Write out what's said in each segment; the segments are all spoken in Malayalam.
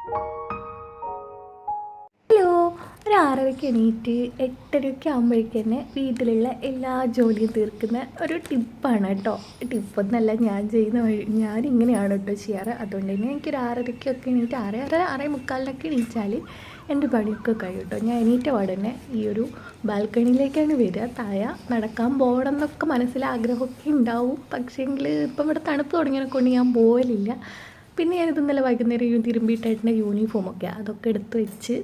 ഹലോ ഒരു ആറരയ്ക്ക് എണീറ്റ് എട്ടരയ്ക്ക് ആകുമ്പോഴേക്ക് തന്നെ വീട്ടിലുള്ള എല്ലാ ജോലിയും തീർക്കുന്ന ഒരു ടിപ്പാണ് കേട്ടോ. ടിപ്പൊന്നല്ല ഞാൻ ചെയ്യുന്ന വഴി ഞാൻ ഇങ്ങനെയാണ് കേട്ടോ ചെയ്യാറ്. അതുകൊണ്ട് തന്നെ എനിക്കൊരു ആറരയ്ക്കൊക്കെ എണീറ്റ് ആറ് ആറ് ആറേ മുക്കാലിനൊക്കെ എണീച്ചാൽ എന്റെ പണിയൊക്കെ കഴിയും കേട്ടോ. ഞാൻ എണീറ്റ പാട് തന്നെ ഈ ഒരു ബാൽക്കണിയിലേക്കാണ് വരിക. താഴെ നടക്കാൻ പോകണം എന്നൊക്കെ മനസ്സിൽ ആഗ്രഹമൊക്കെ ഉണ്ടാവും. പക്ഷേങ്കിൽ ഇപ്പം ഇവിടെ തണുപ്പ് തുടങ്ങിയതിനെ കൊണ്ട് ഞാൻ പോകലില്ല പിന്നെ ഞാനിത് ഇന്നലെ വൈകുന്നേരം തിരുമ്പിയിട്ടായിട്ടുള്ള യൂണിഫോമൊക്കെ അതൊക്കെ എടുത്ത് വെച്ച്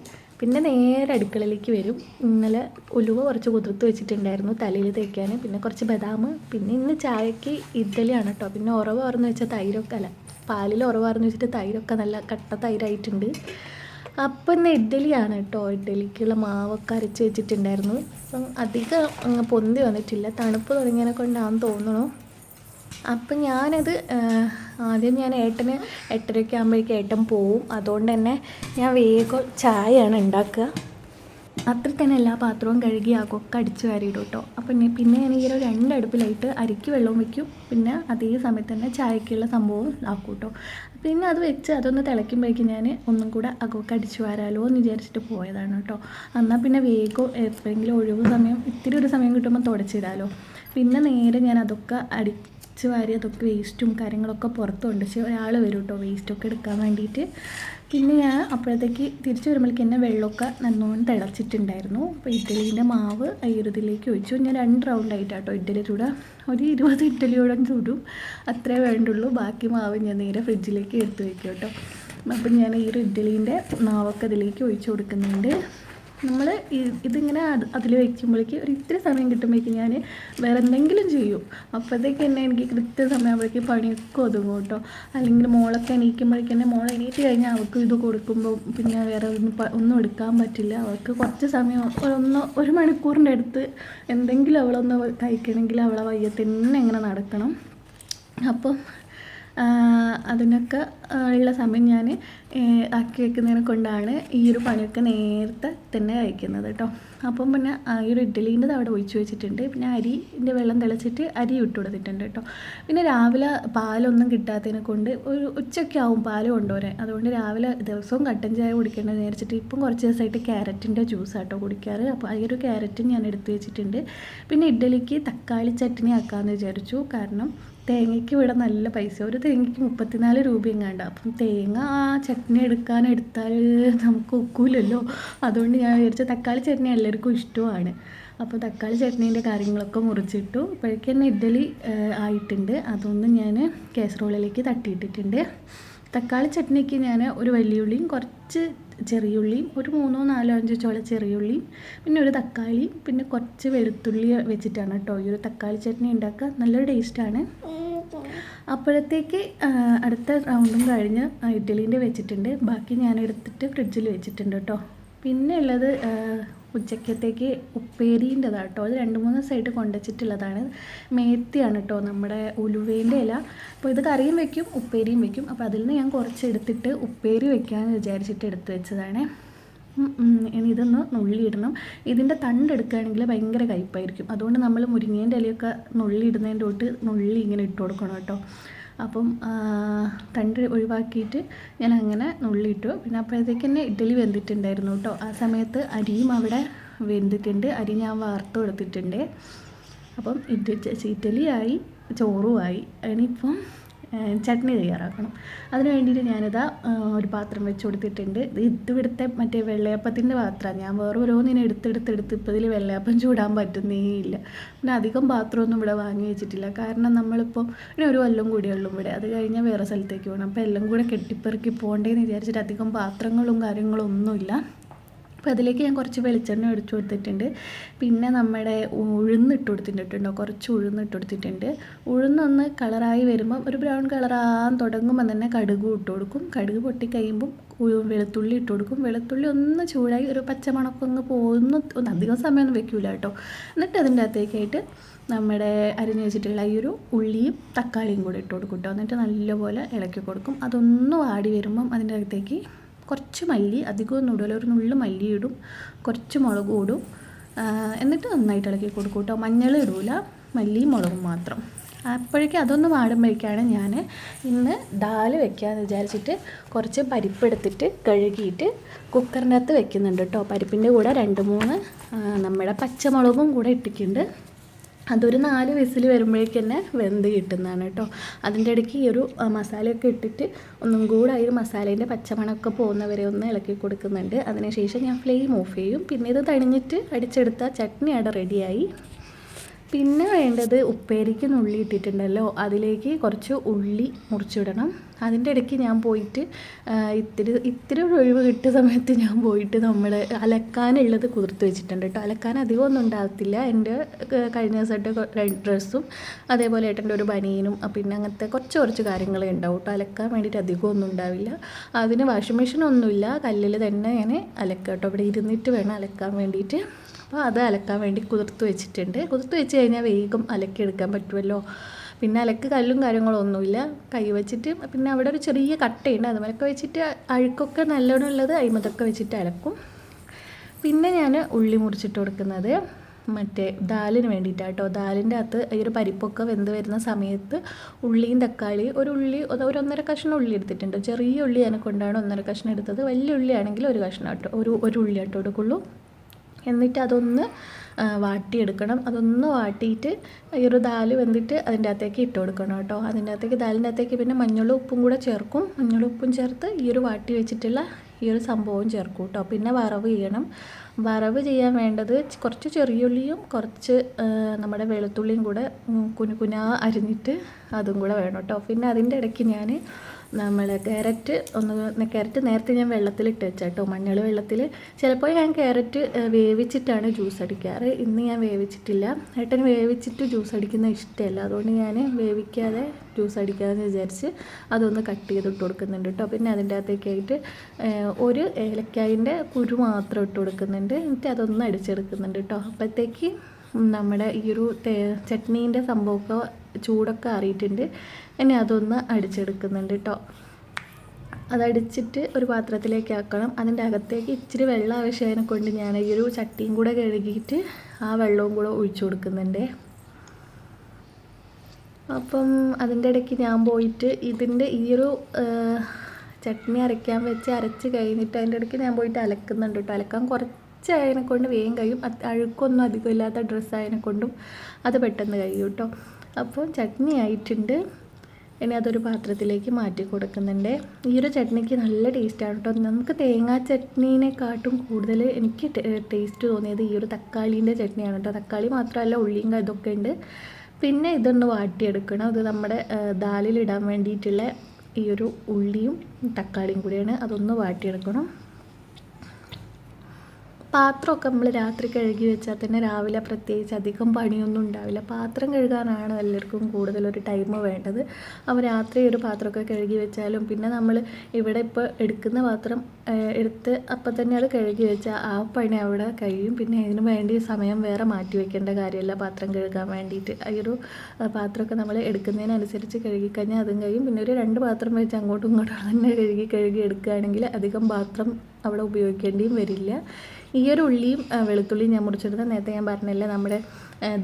പിന്നെ നേരെ അടുക്കളയിലേക്ക് വരും. ഇന്നലെ ഉലുവ കുറച്ച് കുതിർത്ത് വെച്ചിട്ടുണ്ടായിരുന്നു തലയിൽ തേക്കാൻ പിന്നെ കുറച്ച് ബദാം പിന്നെ ഇന്ന് ചായക്ക് ഇഡ്ഡലിയാണ് കേട്ടോ പിന്നെ ഉറവ് പറഞ്ഞു വെച്ചാൽ തൈരൊക്കെ അല്ല പാലിൽ ഉറവ് പറഞ്ഞ് വെച്ചിട്ട് തൈരൊക്കെ നല്ല കട്ട തൈരായിട്ടുണ്ട്. അപ്പം ഇന്ന് ഇഡ്ഡലിയാണ് കേട്ടോ ഇഡ്ഡലിക്കുള്ള മാവൊക്കെ അരച്ച് വെച്ചിട്ടുണ്ടായിരുന്നു. അപ്പം അധികം പൊന്തി വന്നിട്ടില്ല. തണുപ്പ് തുടങ്ങിയതിനെ കൊണ്ടാണെന്ന് തോന്നുന്നു അപ്പം ഞാനത് ആദ്യം ഞാൻ ഏട്ടന് എട്ടരയ്ക്ക് ആകുമ്പോഴേക്കും ഏട്ടൻ പോവും. അതുകൊണ്ട് തന്നെ ഞാൻ വേഗം ചായയാണ് ഉണ്ടാക്കുക. അത്ര തന്നെ എല്ലാ പാത്രവും കഴുകി ആകൊക്കെ അടിച്ച് വാരിയിടും കേട്ടോ. അപ്പം പിന്നെ ഞാൻ ഇങ്ങനെ രണ്ട് അടുപ്പിലായിട്ട് അരിക്ക് വെള്ളവും വെക്കും. പിന്നെ അതേ സമയത്ത് തന്നെ ചായക്കുള്ള സംഭവവും ആക്കും കേട്ടോ. പിന്നെ അത് വെച്ച് അതൊന്ന് തിളയ്ക്കുമ്പോഴേക്കും ഞാൻ ഒന്നും കൂടെ അകൊക്കെ അടിച്ചു വരാലോ എന്ന് വിചാരിച്ചിട്ട് പോയതാണ് കേട്ടോ. എന്നാൽ പിന്നെ വേഗം എപ്പോഴെങ്കിലും ഒഴിവ് സമയം ഇത്തിരി ഒരു സമയം കിട്ടുമ്പോൾ തുടച്ചിടാലോ. പിന്നെ നേരെ ഞാൻ അതൊക്കെ അടിച്ച് വാരി അതൊക്കെ വേസ്റ്റും കാര്യങ്ങളൊക്കെ പുറത്തുണ്ട്. പക്ഷേ ഒരാൾ വരും കേട്ടോ വേസ്റ്റൊക്കെ എടുക്കാൻ വേണ്ടിയിട്ട് പിന്നെ ഞാൻ അപ്പോഴത്തേക്ക് തിരിച്ചു വരുമ്പോഴേക്ക് എന്നെ വെള്ളമൊക്കെ നല്ലോണം തിളച്ചിട്ടുണ്ടായിരുന്നു. അപ്പോൾ ഇഡ്ഡലീന്റെ മാവ് ഈ ഇതിലേക്ക് ഒഴിച്ചു. ഞാൻ രണ്ട് റൗണ്ടായിട്ടാണ് കേട്ടോ ഇഡ്ഡലി ചൂടാ. ഒരു ഇരുപത് ഇഡ്ഡലിയോളം ചൂടും. അത്രേ വേണ്ടുള്ളൂ. ബാക്കി മാവ് ഞാൻ നേരെ ഫ്രിഡ്ജിലേക്ക് എടുത്ത് വയ്ക്കും കേട്ടോ അപ്പം ഞാൻ ഈ ഒരു ഇഡ്ഡലീന്റെ മാവൊക്കെ അതിലേക്ക് ഒഴിച്ചു കൊടുക്കുന്നുണ്ട്. നമ്മൾ ഇതിങ്ങനെ അതിൽ വയ്ക്കുമ്പോഴേക്ക് ഒരു ഇത്തിരി സമയം കിട്ടുമ്പോഴേക്കും ഞാൻ വേറെ എന്തെങ്കിലും ചെയ്യും. അപ്പോഴത്തേക്ക് തന്നെ എനിക്ക് കൃത്യസമയമാകുമ്പോഴേക്ക് പണിയൊക്കെ ഒതുങ്ങും കേട്ടോ അല്ലെങ്കിൽ മോളൊക്കെ എണീക്കുമ്പോഴേക്ക് തന്നെ മോൾ എണീറ്റ് കഴിഞ്ഞാൽ അവൾക്ക് ഇത് കൊടുക്കുമ്പോൾ പിന്നെ വേറെ ഒന്നും ഒന്നും എടുക്കാൻ പറ്റില്ല. അവൾക്ക് കുറച്ച് സമയം ഒന്ന് ഒരു മണിക്കൂറിന്റെ അടുത്ത് എന്തെങ്കിലും അവളൊന്ന് കഴിക്കണമെങ്കിൽ അവളെ വയ്യ തന്നെ ഇങ്ങനെ നടക്കണം. അപ്പം അതിനൊക്കെ ഉള്ള സമയം ഞാൻ ആക്കി വെക്കുന്നതിനെ കൊണ്ടാണ് ഈ ഒരു പണിയൊക്കെ നേരത്തെ തന്നെ കഴിക്കുന്നത് കേട്ടോ. അപ്പം പിന്നെ ഈ ഒരു ഇഡ്ഡലീന്റെ അവിടെ ഒഴിച്ച് വെച്ചിട്ടുണ്ട്. പിന്നെ അരിന്റെ വെള്ളം തിളച്ചിട്ട് അരി ഇട്ട് കൊടുത്തിട്ടുണ്ട് കേട്ടോ. പിന്നെ രാവിലെ പാലൊന്നും കിട്ടാത്തതിനെ കൊണ്ട് ഒരു ഉച്ചയ്ക്ക് ആവും പാൽ കൊണ്ടുവരാൻ. അതുകൊണ്ട് രാവിലെ ദിവസവും കട്ടൻ ചായ കുടിക്കേണ്ടത് നേരിച്ചിട്ട് ഇപ്പം കുറച്ച് ദിവസമായിട്ട് ക്യാരറ്റിന്റെ ജ്യൂസ് ആട്ടോ കുടിക്കാറ്. അപ്പോൾ ഈ ഒരു ക്യാരറ്റും ഞാൻ എടുത്തു വെച്ചിട്ടുണ്ട്. പിന്നെ ഇഡ്ഡലിക്ക് തക്കാളി ചട്നി ആക്കാമെന്ന് വിചാരിച്ചു. കാരണം തേങ്ങയ്ക്ക് ഇവിടെ നല്ല പൈസ. ഒരു തേങ്ങയ്ക്ക് മുപ്പത്തിനാല് രൂപയും കണ്ട അപ്പം തേങ്ങ ആ എടുക്കാൻ എടുത്താൽ നമുക്ക് ഒക്കൂലല്ലോ. അതുകൊണ്ട് ഞാൻ വിചാരിച്ച തക്കാളി ചട്നി എല്ലാവർക്കും ഇഷ്ടമാണ്. അപ്പോൾ തക്കാളി ചട്നീന്റെ കാര്യങ്ങളൊക്കെ മുറിച്ചിട്ടു. ഇപ്പോഴേക്ക് തന്നെ ഇഡ്ഡലി ആയിട്ടുണ്ട്. അതൊന്നും ഞാൻ കേസറോളിലേക്ക് തട്ടിയിട്ടിട്ടുണ്ട്. തക്കാളി ചട്നിക്ക് ഞാൻ ഒരു വലിയുള്ളിയും കുറച്ച് ചെറിയുള്ളിയും ഒരു മൂന്നോ നാലോ അഞ്ചോ ചോള ചെറിയുള്ളിയും പിന്നെ ഒരു തക്കാളിയും പിന്നെ കുറച്ച് വെളുത്തുള്ളി വെച്ചിട്ടാണ് കേട്ടോ ഈ ഒരു തക്കാളി ചട്നി ഉണ്ടാക്കുക. നല്ലൊരു ടേസ്റ്റാണ് അപ്പോഴത്തേക്ക് അടുത്ത റൗണ്ടും കഴിഞ്ഞ് ഇഡ്ഡലീന്റെ വെച്ചിട്ടുണ്ട്. ബാക്കി ഞാൻ എടുത്തിട്ട് ഫ്രിഡ്ജിൽ വെച്ചിട്ടുണ്ട് കേട്ടോ. പിന്നെ ഉള്ളത് ഉച്ചക്കത്തേക്ക് ഉപ്പേരീന്റെതാണ് കേട്ടോ അത് രണ്ട് മൂന്ന് ദിവസമായിട്ട് കൊണ്ടുവച്ചിട്ടുള്ളതാണ്. മേത്തിയാണ് കേട്ടോ നമ്മുടെ ഉലുവേന്റെ ഇല. അപ്പോൾ ഇത് കറിയും വെക്കും ഉപ്പേരിയും വെക്കും. അപ്പോൾ അതിൽ നിന്ന് ഞാൻ കുറച്ച് എടുത്തിട്ട് ഉപ്പേരി വെക്കാമെന്ന് വിചാരിച്ചിട്ട് എടുത്തു വെച്ചതാണ്. ഇനി ഇതൊന്ന് നുള്ളിയിടണം. ഇതിന്റെ തണ്ട് എടുക്കുകയാണെങ്കിൽ ഭയങ്കര കയ്പ്പായിരിക്കും അതുകൊണ്ട് നമ്മൾ മുരിങ്ങേന്റെ ഇലയൊക്കെ നുള്ളിയിടുന്നതിന്റെ തൊട്ട് നുള്ളി ഇങ്ങനെ ഇട്ട് കൊടുക്കണം കേട്ടോ. അപ്പം തണ്ട് ഒഴിവാക്കിയിട്ട് ഞാൻ അങ്ങനെ നുള്ളിയിട്ടു. പിന്നെ അപ്പോഴത്തേക്ക് തന്നെ ഇഡ്ഡലി വെന്തിട്ടുണ്ടായിരുന്നു കേട്ടോ. ആ സമയത്ത് അരിയും അവിടെ വെന്തിട്ടുണ്ട്. അരി ഞാൻ വാർത്ത് കൊടുത്തിട്ടുണ്ട്. അപ്പം ഇഡ്ഡലി ഇഡ്ഡലിയായി ചോറുമായി ഇനിയിപ്പം ചട്നി തയ്യാറാക്കണം. അതിന് വേണ്ടിയിട്ട് ഞാനിതാ ഒരു പാത്രം വെച്ച് കൊടുത്തിട്ടുണ്ട്. ഇത് ഇവിടുത്തെ മറ്റേ വെള്ളയപ്പത്തിന്റെ പാത്രമാണ് ഞാൻ വേറെ ഓരോന്നിനെ എടുത്തെടുത്തെടുത്ത് ഇപ്പോൾ ഇതിൽ വെള്ളയപ്പം ചൂടാൻ പറ്റുന്നേ ഇല്ല പിന്നെ അധികം പാത്രമൊന്നും ഇവിടെ വാങ്ങി വെച്ചിട്ടില്ല. കാരണം നമ്മളിപ്പോൾ പിന്നെ ഒരു കൊല്ലം കൂടിയുള്ളൂ ഇവിടെ. അത് കഴിഞ്ഞാൽ വേറെ സ്ഥലത്തേക്ക് പോകണം. അപ്പോൾ എല്ലാം കൂടെ കെട്ടിപ്പെറുക്കി പോകണ്ടേന്ന് വിചാരിച്ചിട്ട് അധികം പാത്രങ്ങളും കാര്യങ്ങളും ഒന്നുമില്ല അപ്പോൾ അതിലേക്ക് ഞാൻ കുറച്ച് വെളിച്ചെണ്ണ ഒഴിച്ചു കൊടുത്തിട്ടുണ്ട്. പിന്നെ നമ്മുടെ ഉഴുന്നിട്ട് കൊടുത്തിട്ടുണ്ടോ കുറച്ച് ഉഴുന്നിട്ട് കൊടുത്തിട്ടുണ്ട്. ഉഴുന്നൊന്ന് കളറായി വരുമ്പം ഒരു ബ്രൗൺ കളറാകാൻ തുടങ്ങുമ്പോൾ തന്നെ കടുക് ഇട്ട് കൊടുക്കും. കടുക് പൊട്ടി കഴിയുമ്പം വെളുത്തുള്ളി ഇട്ട് കൊടുക്കും. വെളുത്തുള്ളി ഒന്ന് ചൂടായി ഒരു പച്ചമണക്കൊന്ന് പോകുന്ന ഒന്ന് അധികം സമയമൊന്നും വെക്കൂല കേട്ടോ. എന്നിട്ട് അതിന്റെ അകത്തേക്കായിട്ട് നമ്മുടെ അരിഞ്ഞ് വെച്ചിട്ടുള്ള ഈ ഒരു ഉള്ളിയും തക്കാളിയും കൂടി ഇട്ട് കൊടുക്കും കേട്ടോ. എന്നിട്ട് നല്ലപോലെ ഇളക്കി കൊടുക്കും. അതൊന്ന് വാടി വരുമ്പം അതിന്റെ അകത്തേക്ക് കുറച്ച് മല്ലി അധികമൊന്നും ഇടില്ല ഒരു നുള്ളു മല്ലി ഇടും കുറച്ച് മുളക് ഇടും. എന്നിട്ട് നന്നായിട്ട് ഇളക്കി കൊടുക്കും കേട്ടോ. മഞ്ഞൾ ഇടൂല മല്ലിയും മുളകും മാത്രം. അപ്പോഴേക്കും അതൊന്ന് വാടുമ്പോഴേക്കാണ് ഞാൻ ഇന്ന് ദാൽ വെക്കാമെന്ന് വിചാരിച്ചിട്ട് കുറച്ച് പരിപ്പെടുത്തിട്ട് കഴുകിയിട്ട് കുക്കറിന്റെ അകത്ത് വെക്കുന്നുണ്ട് കേട്ടോ. പരിപ്പിന്റെ കൂടെ രണ്ട് മൂന്ന് നമ്മുടെ പച്ചമുളകും കൂടെ ഇട്ടിട്ടുണ്ട്. അതൊരു നാല് വിസിൽ വരുമ്പോഴേക്ക് തന്നെ വെന്ത് കിട്ടുന്നതാണ് കേട്ടോ. അതിന്റെ ഇടയ്ക്ക് ഈ ഒരു മസാലയൊക്കെ ഇട്ടിട്ട് ഒന്നും കൂടെ ആ ഒരു മസാലേന്റെ പച്ചമണമൊക്കെ പോകുന്നവരെ ഒന്ന് ഇളക്കി കൊടുക്കുന്നുണ്ട്. അതിനുശേഷം ഞാൻ ഫ്ലെയിം ഓഫ് ചെയ്യും. പിന്നെ ഇത് തണിഞ്ഞിട്ട് അടിച്ചെടുത്ത ചട്നി അവിടെ റെഡിയായി. പിന്നെ വേണ്ടത് ഉപ്പേരിക്ക് ഉള്ളി ഇട്ടിട്ടുണ്ടല്ലോ. അതിലേക്ക് കുറച്ച് ഉള്ളി മുറിച്ചിടണം. അതിന്റെ ഇടയ്ക്ക് ഞാൻ പോയിട്ട് ഇത്തിരി ഇത്തിരി ഒരു ഒഴിവ് കിട്ടിയ സമയത്ത് ഞാൻ പോയിട്ട് നമ്മൾ അലക്കാനുള്ളത് കുതിർത്ത് വെച്ചിട്ടുണ്ട് കേട്ടോ. അലക്കാൻ അധികം ഒന്നും ഉണ്ടാകത്തില്ല. എന്റെ കഴിഞ്ഞ ദിവസമായിട്ട് ഡ്രസ്സും അതേപോലെ ഏട്ടന്റെ ഒരു ബനിയനും പിന്നെ അങ്ങനത്തെ കുറച്ച് കുറച്ച് കാര്യങ്ങളേ ഉണ്ടാവും. കേട്ടോ അലക്കാൻ വേണ്ടിയിട്ട് അധികം ഒന്നും ഉണ്ടാവില്ല. അതിന് വാഷിംഗ് മെഷീനൊന്നുമില്ല കല്ലിൽ തന്നെ ഞാൻ അലക്കാം കേട്ടോ ഇവിടെ ഇരുന്നിട്ട് വേണം അലക്കാൻ വേണ്ടിയിട്ട്. അപ്പോൾ അത് അലക്കാൻ വേണ്ടി കുതിർത്ത് വെച്ചിട്ടുണ്ട്. കുതിർത്ത് വെച്ച് കഴിഞ്ഞാൽ വേഗം അലക്കിയെടുക്കാൻ പറ്റുമല്ലോ. പിന്നെ അലക്ക് കല്ലും കാര്യങ്ങളും ഒന്നുമില്ല. കൈ വെച്ചിട്ട് പിന്നെ അവിടെ ഒരു ചെറിയ കട്ടയുണ്ട്. അതുമൊക്കെ വെച്ചിട്ട് അഴുക്കൊക്കെ നല്ലോണം ഉള്ളത് അഴിമതൊക്കെ വെച്ചിട്ട് അലക്കും. പിന്നെ ഞാൻ ഉള്ളി മുറിച്ചിട്ട് കൊടുക്കുന്നത് മറ്റേ ദാലിന് വേണ്ടിയിട്ടാണ് കേട്ടോ ദാലിന്റെ അകത്ത് ഈ ഒരു പരിപ്പൊക്കെ വെന്ത് വരുന്ന സമയത്ത് ഉള്ളിയും തക്കാളി ഒരു ഉള്ളി ഒരു ഒന്നര കഷ്ണം ഉള്ളി എടുത്തിട്ടുണ്ട്. ചെറിയ ഉള്ളി അതിനെ കൊണ്ടാണ് ഒന്നര കഷ്ണം എടുത്തത്. വലിയ ഉള്ളിയാണെങ്കിൽ ഒരു കഷ്ണം കേട്ടോ ഒരു ഒരു ഉള്ളി കേട്ടോ എടുക്കുള്ളൂ. എന്നിട്ട് അതൊന്ന് വാട്ടിയെടുക്കണം. അതൊന്ന് വാട്ടിയിട്ട് ഈ ഒരു ദാൽ വെന്തിട്ട് അതിന്റെ അകത്തേക്ക് ഇട്ട് കൊടുക്കണം കേട്ടോ. അതിന്റെ അകത്തേക്ക് ദാലിന്റെ അകത്തേക്ക് പിന്നെ മഞ്ഞളും ഉപ്പും കൂടെ ചേർക്കും. മഞ്ഞളും ഉപ്പും ചേർത്ത് ഈ ഒരു വാട്ടി വെച്ചിട്ടുള്ള ഈ ഒരു സംഭവം ചേർക്കും കേട്ടോ. പിന്നെ വറവ് ചെയ്യണം. വറവ് ചെയ്യാൻ വേണ്ടത് കുറച്ച് ചെറിയുള്ളിയും കുറച്ച് നമ്മുടെ വെളുത്തുള്ളിയും കൂടെ കുനുകുനാ കുനു കുനാ അരിഞ്ഞിട്ട് അതും കൂടെ വേണം കേട്ടോ. പിന്നെ അതിന്റെ ഇടയ്ക്ക് ഞാൻ നമ്മൾ ക്യാരറ്റ് ഒന്ന് ക്യാരറ്റ് നേരത്തെ ഞാൻ വെള്ളത്തിലിട്ട് വെച്ചാട്ടോ മഞ്ഞൾ വെള്ളത്തിൽ ചിലപ്പോൾ ഞാൻ ക്യാരറ്റ് വേവിച്ചിട്ടാണ് ജ്യൂസ് അടിക്കാറ്. ഇന്ന് ഞാൻ വേവിച്ചിട്ടില്ല. ഏട്ടന് വേവിച്ചിട്ട് ജ്യൂസ് അടിക്കുന്ന ഇഷ്ടമല്ല. അതുകൊണ്ട് ഞാൻ വേവിക്കാതെ ജ്യൂസ് അടിക്കാമെന്ന് വിചാരിച്ച് അതൊന്ന് കട്ട് ചെയ്തിട്ട് കൊടുക്കുന്നുണ്ട് കേട്ടോ പിന്നെ അതിന്റെ അകത്തേക്കായിട്ട് ഒരു ഏലക്കായിന്റെ കുരു മാത്രം ഇട്ട് കൊടുക്കുന്നുണ്ട്. എന്നിട്ട് അതൊന്ന് അടിച്ചെടുക്കുന്നുണ്ട് കേട്ടോ അപ്പോഴത്തേക്ക് നമ്മുടെ ഈ ഒരു ചട്നീന്റെ സംഭവമൊക്കെ ചൂടൊക്കെ ആറിയിട്ടുണ്ട്. ഇനി അതൊന്ന് അടിച്ചെടുക്കുന്നുണ്ട് കേട്ടോ അതടിച്ചിട്ട് ഒരു പാത്രത്തിലേക്ക് ആക്കണം. അതിന്റെ അകത്തേക്ക് ഇച്ചിരി വെള്ളം ആവശ്യമായതിനെ കൊണ്ട് ഞാൻ ഈ ഒരു ചട്ടിയും കൂടെ കഴുകിയിട്ട് ആ വെള്ളവും കൂടെ ഒഴിച്ചു കൊടുക്കുന്നുണ്ട്. അപ്പം അതിന്റെ ഇടയ്ക്ക് ഞാൻ പോയിട്ട് ഇതിന്റെ ഈ ഒരു ചട്നി അരയ്ക്കാൻ വെച്ച് അരച്ച് കഴിഞ്ഞിട്ട് അതിന്റെ ഇടയ്ക്ക് ഞാൻ പോയിട്ട് അലക്കുന്നുണ്ട് കേട്ടോ അലക്കാൻ കുറച്ച് ആയതിനെ കൊണ്ട് വേഗം കഴിയും. അഴുക്കൊന്നും അധികം ഇല്ലാത്ത ഡ്രസ്സായതിനെ കൊണ്ടും അത് പെട്ടെന്ന് കഴിയും കേട്ടോ അപ്പോൾ ചട്നി ആയിട്ടുണ്ട്. ഇനി അതൊരു പാത്രത്തിലേക്ക് മാറ്റി കൊടുക്കുന്നുണ്ട്. ഈ ഒരു ചട്നിക്ക് നല്ല ടേസ്റ്റാണ് കേട്ടോ നമുക്ക് തേങ്ങാ ചട്നീനെക്കാട്ടും കൂടുതൽ എനിക്ക് ടേസ്റ്റ് തോന്നിയത് ഈ ഒരു തക്കാളീന്റെ ചട്നിയാണ് കേട്ടോ തക്കാളി മാത്രമല്ല ഉള്ളിയും ഇതൊക്കെ ഉണ്ട്. പിന്നെ ഇതൊന്ന് വാട്ടിയെടുക്കണം. ഇത് നമ്മുടെ ദാലിലിടാൻ വേണ്ടിയിട്ടുള്ള ഈ ഒരു ഉള്ളിയും തക്കാളിയും കൂടിയാണ്. അതൊന്ന് വാട്ടിയെടുക്കണം. പാത്രമൊക്കെ നമ്മൾ രാത്രി കഴുകി വെച്ചാൽ തന്നെ രാവിലെ പ്രത്യേകിച്ച് അധികം പണിയൊന്നും ഉണ്ടാവില്ല. പാത്രം കഴുകാനാണ് എല്ലാവർക്കും കൂടുതലൊരു ടൈം വേണ്ടത്. അപ്പോൾ രാത്രി ഒരു പാത്രമൊക്കെ കഴുകി വെച്ചാലും പിന്നെ നമ്മൾ ഇവിടെ ഇപ്പോൾ എടുക്കുന്ന പാത്രം എടുത്ത് അപ്പം തന്നെ അത് കഴുകി വെച്ചാൽ ആ പണി അവിടെ കഴിയും. പിന്നെ അതിന് വേണ്ടി സമയം വേറെ മാറ്റി വെക്കേണ്ട കാര്യമല്ല പാത്രം കഴുകാൻ വേണ്ടിയിട്ട്. ഈ ഒരു പാത്രമൊക്കെ നമ്മൾ എടുക്കുന്നതിനനുസരിച്ച് കഴുകിക്കഴിഞ്ഞാൽ അതും കഴിയും. പിന്നെ ഒരു രണ്ട് പാത്രം വെച്ച് അങ്ങോട്ടും ഇങ്ങോട്ടും തന്നെ കഴുകി കഴുകി എടുക്കുകയാണെങ്കിൽ അധികം പാത്രം അവിടെ ഉപയോഗിക്കേണ്ടിയും വരില്ല. ഈ ഒരു ഉള്ളിയും വെളുത്തുള്ളിയും ഞാൻ മുറിച്ചെടുത്ത നേരത്തെ ഞാൻ പറഞ്ഞില്ലേ നമ്മുടെ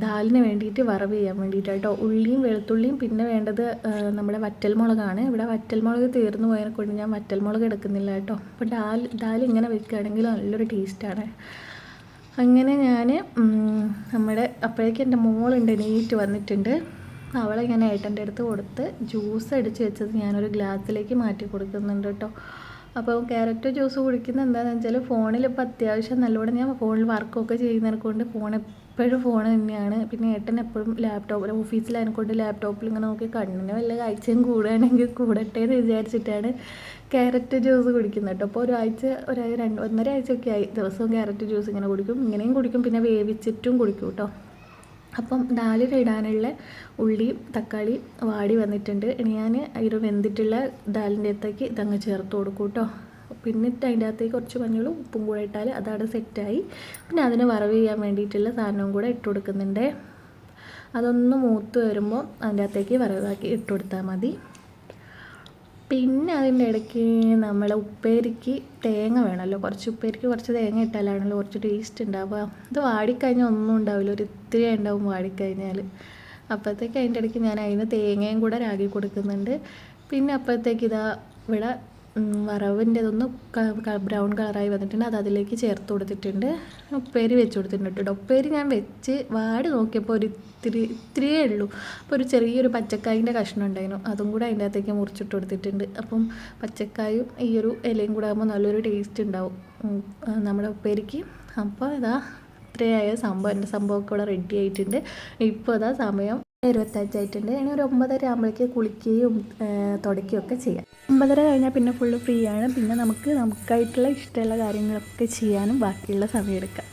ദാലിന് വേണ്ടിയിട്ട് വറവ് ചെയ്യാൻ വേണ്ടിയിട്ട് ഉള്ളിയും വെളുത്തുള്ളിയും പിന്നെ വേണ്ടത് നമ്മുടെ വറ്റൽമുളകാണ്. ഇവിടെ വറ്റൽമുളക് തീർന്നു പോയതിനെ കൊണ്ട് ഞാൻ വറ്റൽമുളക് എടുക്കുന്നില്ല കേട്ടോ അപ്പോൾ ദാൽ ദാൽ ഇങ്ങനെ വെക്കുകയാണെങ്കിൽ നല്ലൊരു ടേസ്റ്റാണ്. അങ്ങനെ ഞാൻ നമ്മുടെ അപ്പോഴേക്കും എന്റെ മോളുണ്ട് നീറ്റ് വന്നിട്ടുണ്ട്. അവളെ ഞാൻ ഏട്ടന്റെ അടുത്ത് കൊടുത്ത് ജ്യൂസ് അടിച്ച് വെച്ചത് ഞാനൊരു ഗ്ലാസ്സിലേക്ക് മാറ്റി കൊടുക്കുന്നുണ്ട് കേട്ടോ. അപ്പോൾ ക്യാരറ്റ് ജ്യൂസ് കുടിക്കുന്ന എന്താണെന്ന് വെച്ചാൽ ഫോണിൽ ഇപ്പോൾ അത്യാവശ്യം നല്ലോണം ഞാൻ ഫോണിൽ വർക്കൊക്കെ ചെയ്യുന്നതിനെ കൊണ്ട് ഫോൺ എപ്പോഴും ഫോൺ തന്നെയാണ്. പിന്നെ ഏട്ടൻ എപ്പോഴും ലാപ്ടോപ്പിൽ ഓഫീസിലായതിനെ കൊണ്ട് ലാപ്ടോപ്പിൽ ഇങ്ങനെ നോക്കി കണ്ണിന് വല്ല കാഴ്ചയും കൂടുകയാണെങ്കിൽ കൂടട്ടെ എന്ന് വിചാരിച്ചിട്ടാണ് ക്യാരറ്റ് ജ്യൂസ് കുടിക്കുന്നത് കേട്ടോ. അപ്പോൾ ഒരാഴ്ച ഒരു രണ്ട് ഒന്നര ആഴ്ചയൊക്കെ ആയി ദിവസവും ക്യാരറ്റ് ജ്യൂസ് ഇങ്ങനെ കുടിക്കും. ഇങ്ങനെയും കുടിക്കും. പിന്നെ വേവിച്ചിട്ടും കുടിക്കും കേട്ടോ. അപ്പം ദാലിലിടാനുള്ള ഉള്ളി തക്കാളി വാടി വന്നിട്ടുണ്ട്. ഇനി ഞാൻ അതിന് വെന്തിട്ടുള്ള ദാലിന്റെ അകത്തേക്ക് ഇതങ്ങ് ചേർത്ത് കൊടുക്കും കേട്ടോ പിന്നിട്ട് അതിന്റെ അകത്തേക്ക് കുറച്ച് മഞ്ഞളും ഉപ്പും കൂടെ ഇട്ടാൽ അതവിടെ സെറ്റായി. പിന്നെ അതിന് വറവ് ചെയ്യാൻ വേണ്ടിയിട്ടുള്ള സാധനവും കൂടെ ഇട്ട് കൊടുക്കുന്നുണ്ട്. അതൊന്ന് മൂത്ത് വരുമ്പോൾ അതിന്റെ അകത്തേക്ക് വറവാക്കി ഇട്ട് കൊടുത്താൽ മതി. പിന്നെ അതിന്റെ ഇടയ്ക്ക് നമ്മൾ ഉപ്പേരിക്ക് തേങ്ങ വേണമല്ലോ. കുറച്ച് ഉപ്പേരിക്ക് കുറച്ച് തേങ്ങ ഇട്ടാലാണല്ലോ കുറച്ച് ടേസ്റ്റ് ഉണ്ടാവുക. ഇത് വാടിക്കഴിഞ്ഞാൽ ഒന്നും ഉണ്ടാവില്ല. ഒരു ഇത്തിരി ഉണ്ടാവും വാടിക്കഴിഞ്ഞാൽ. അപ്പോഴത്തേക്ക് അതിന്റെ ഇടയ്ക്ക് ഞാൻ അതിന് തേങ്ങയും കൂടെ രാഗി കൊടുക്കുന്നുണ്ട്. പിന്നെ അപ്പോഴത്തേക്ക് ഇതാ ഇവിടെ വറവിന്റെതൊന്ന് ബ്രൗൺ കളറായി വന്നിട്ടുണ്ട്. അത് അതിലേക്ക് ചേർത്ത് കൊടുത്തിട്ടുണ്ട്. ഉപ്പേരി വെച്ച് കൊടുത്തിട്ടുണ്ട് കേട്ടോ ഉപ്പേരി ഞാൻ വെച്ച് വാടി നോക്കിയപ്പോൾ ഒരു ഇത്തിരി ഇത്തിരിയേ ഉള്ളൂ. അപ്പോൾ ഒരു ചെറിയൊരു പച്ചക്കായിന്റെ കഷ്ണം ഉണ്ടായിരുന്നു. അതും കൂടെ അതിന്റെ അകത്തേക്ക് മുറിച്ചിട്ട് കൊടുത്തിട്ടുണ്ട്. അപ്പം പച്ചക്കായും ഈ ഒരു ഇലയും കൂടെ ആകുമ്പോൾ നല്ലൊരു ടേസ്റ്റ് ഉണ്ടാവും. നമ്മുടെ ഉപ്പേരിക്ക്. അപ്പോൾ ഇതാ ഇത്രയായ സംഭവം. എന്റെ സംഭവമൊക്കെ ഇവിടെ റെഡി ആയിട്ടുണ്ട്. ഇപ്പോൾ ഇതാ സമയം. ഇരുപത്തഞ്ചായിട്ടുണ്ട്. ഇനി ഒരു ഒമ്പതര ആകുമ്പോഴേക്ക് കുളിക്കുകയും തുടയ്ക്കുകയും ഒക്കെ ചെയ്യാം. ഒമ്പതര കഴിഞ്ഞാൽ പിന്നെ ഫുള്ള് ഫ്രീ ആണ്. പിന്നെ നമുക്ക് നമുക്കായിട്ടുള്ള ഇഷ്ടമുള്ള കാര്യങ്ങളൊക്കെ ചെയ്യാനും ബാക്കിയുള്ള സമയം എടുക്കാം.